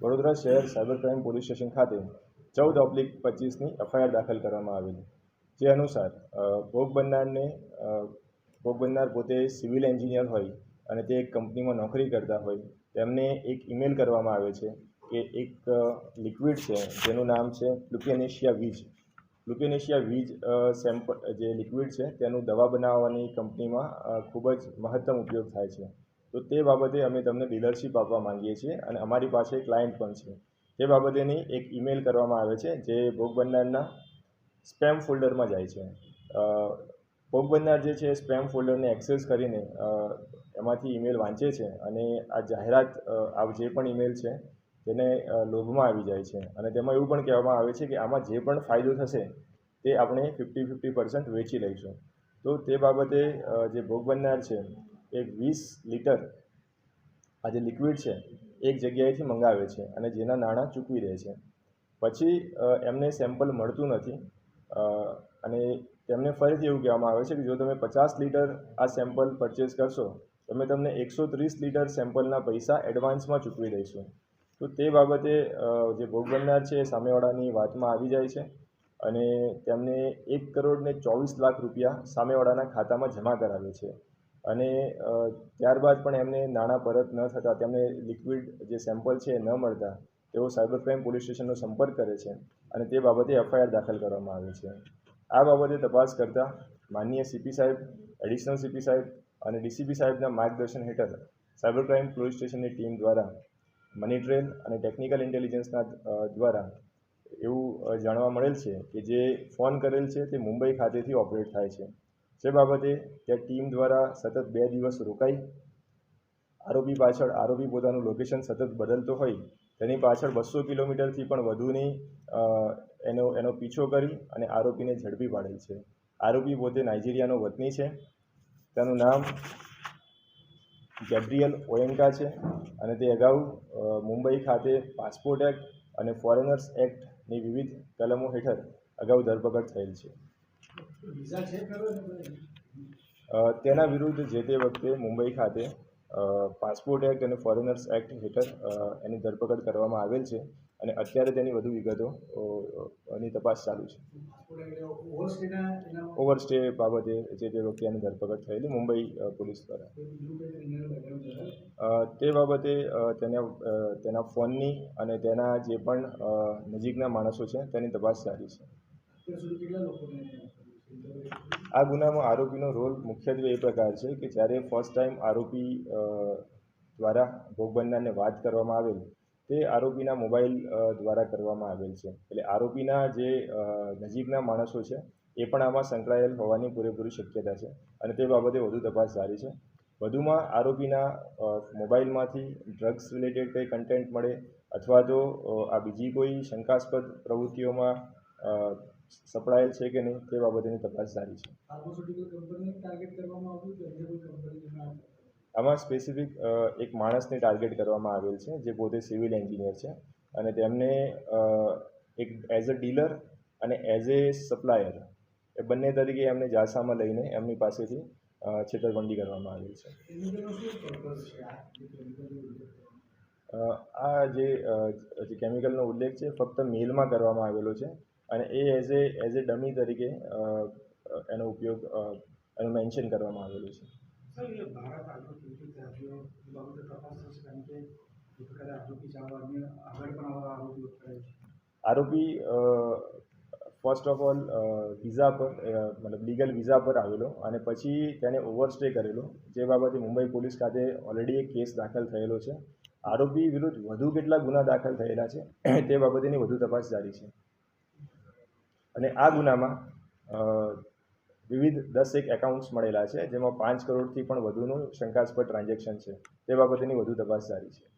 વડોદરા શહેર cyber crime police station ખાતે ચૌદ ઓબ્લિક પચીસની એફઆઈઆર દાખલ કરવામાં આવેલી. જે અનુસાર ભોગ બનનારને ભોગ બનનાર પોતે સિવિલ એન્જિનિયર હોય અને તે એક કંપનીમાં નોકરી કરતા હોય, તેમને એક ઈમેલ કરવામાં આવે છે કે એક લિક્વિડ છે, જેનું નામ છે લ્યુકેનેશિયા વીજ. લ્યુકેનેશિયા વીજ સેમ્પલ, જે લિક્વિડ છે, તેનું દવા બનાવવાની કંપનીમાં ખૂબ જ મહત્તમ ઉપયોગ થાય છે. તો તે બાબતે અમે તમને ડીલરશીપ આપવા માંગીએ છીએ અને અમારી પાસે ક્લાયન્ટ પણ છે. તે બાબતેની એક ઈમેલ કરવામાં આવે છે, જે ભોગ બનનારના સ્પેમ ફોલ્ડરમાં જાય છે. ભોગ જે છે, સ્પેમ ફોલ્ડરને એક્સેસ કરીને એમાંથી ઈમેલ વાંચે છે અને આ જાહેરાત આ જે પણ ઈમેલ છે તેને લોભમાં આવી જાય છે. અને તેમાં એવું પણ કહેવામાં આવે છે કે આમાં જે પણ ફાયદો થશે, તે આપણે ફિફ્ટી ફિફ્ટી પર્સન્ટ વેચી લઈશું. તો તે બાબતે જે ભોગ બનનાર છે, એ વીસ લીટર આ જે લિક્વિડ છે, એક જગ્યાએથી મંગાવે છે અને જેના નાણાં ચૂકવી દે છે. પછી એમને સેમ્પલ મળતું નથી. અને તેમને ફરીથી એવું કહેવામાં આવે છે કે જો તમે પચાસ લીટર આ સેમ્પલ પરચેસ કરશો, તો અમે તમને એકસો ત્રીસ લીટર સેમ્પલના પૈસા એડવાન્સમાં ચૂકવી દઈશું. તો તે બાબતે જે ભોગ બનનાર છે સામેવાળાની વાતમાં આવી જાય છે અને તેમને એક કરોડ ને ચોવીસ લાખ રૂપિયા સામેવાળાના ખાતામાં જમા કરાવે છે. અને ત્યારબાદ પણ એમને નાણાં પરત ન થતાં, તેમને લિક્વિડ જે સેમ્પલ છે ન મળતા, તેઓ સાયબર ક્રાઇમ પોલીસ સ્ટેશનનો સંપર્ક કરે છે અને તે બાબતે એફઆઈઆર દાખલ કરવામાં આવે છે. આ બાબતે તપાસ કરતાં માનનીય સીપી સાહેબ, એડિશનલ સીપી સાહેબ અને ડીસીપી સાહેબના માર્ગદર્શન હેઠળ સાયબર ક્રાઇમ પોલીસ સ્ટેશનની ટીમ દ્વારા મની ટ્રેલ અને ટેકનિકલ ઇન્ટેલિજન્સના દ્વારા એવું જાણવા મળેલ છે કે જે ફોન કરેલ છે તે મુંબઈ ખાતેથી ઓપરેટ થાય છે. જે બાબતે ત્યાં ટીમ દ્વારા સતત બે દિવસ રોકાઈ. આરોપી પાછળ આરોપી પોતાનું લોકેશન સતત બદલતો હોય, તેની પાછળ બસો કિલોમીટરથી પણ વધુની એનો એનો પીછો કરી અને આરોપીને ઝડપી પાડેલ છે. આરોપી પોતે નાઇજીરિયાનો વતની છે. તેનું નામ ગેબ્રિયલ ઓએન્કા છે અને તે અગાઉ મુંબઈ ખાતે પાસપોર્ટ એક્ટ અને ફોરેનર્સ એક્ટની વિવિધ કલમો હેઠળ અગાઉ ધરપકડ થયેલ છે. તેના વિરુદ્ધ જે તે વખતે મુંબઈ ખાતે પાસપોર્ટ એક્ટ અને ફોરેનર્સ એક્ટ હેઠળ એની ધરપકડ કરવામાં આવેલ છે અને અત્યારે તેની વધુ વિગતો અ, અ, તપાસ ચાલુ છે. ઓવરસ્ટે બાબતે જે તે વ્યક્તિની ધરપકડ થયેલી મુંબઈ પોલીસ દ્વારા. તે બાબતે તેને તેના ફોનની અને તેના જે પણ નજીકના માણસો છે તેની તપાસ જારી છે. આ ગુનામાં આરોપીનો રોલ મુખ્યત્વે એ પ્રકાર છે કે જ્યારે ફર્સ્ટ ટાઈમ આરોપી દ્વારા ભોગ બનનારને વાત કરવામાં આવેલ તે આરોપીના મોબાઈલ દ્વારા કરવામાં આવેલ છે. એટલે આરોપીના જે નજીકના માણસો છે, એ પણ આમાં સંકળાયેલ હોવાની પૂરેપૂરી શક્યતા છે અને તે બાબતે વધુ તપાસ જારી છે. વધુમાં આરોપીના મોબાઈલમાંથી ડ્રગ્સ રિલેટેડ કંઈ કન્ટેન્ટ મળે અથવા તો આ બીજી કોઈ શંકાસ્પદ પ્રવૃત્તિઓમાં સપડાયેલ છે કે નહીં તે બાબતેની તપાસ જારી છે. આમાં સ્પેસિફિક એક માણસને ટાર્ગેટ કરવામાં આવેલ છે, જે પોતે સિવિલ એન્જિનિયર છે અને તેમને એક એઝ અ ડીલર અને એઝ એ સપ્લાયર એ બંને તરીકે એમને જાસામાં લઈને એમની પાસેથી છેતરપિંડી કરવામાં આવેલ છે. આ જે કેમિકલનો ઉલ્લેખ છે ફક્ત મેલમાં કરવામાં આવેલો છે અને એ as a as a dummy તરીકે એનો ઉપયોગ એનું મેન્શન કરવામાં આવેલું છે. આરોપી આરોપી ફર્સ્ટ ઓફ ઓલ વિઝા પર મતલબ લીગલ વિઝા પર આવેલો અને પછી તેણે ઓવરસ્ટે કરેલો જે બાબતે મુંબઈ પોલીસ ખાતે ઓલરેડી એક કેસ દાખલ થયેલો છે આરોપી વિરુદ્ધ વધુ કેટલા ગુના દાખલ થયેલા છે તે બાબતેની વધુ તપાસ જારી છે અને આ ગુનામાં વિવિધ દસ એક એકાઉન્ટ્સ મળેલા છે, જેમાં પાંચ કરોડથી પણ વધુનું શંકાસ્પદ ટ્રાન્ઝેક્શન છે. તે બાબતેની વધુ તપાસ જારી છે.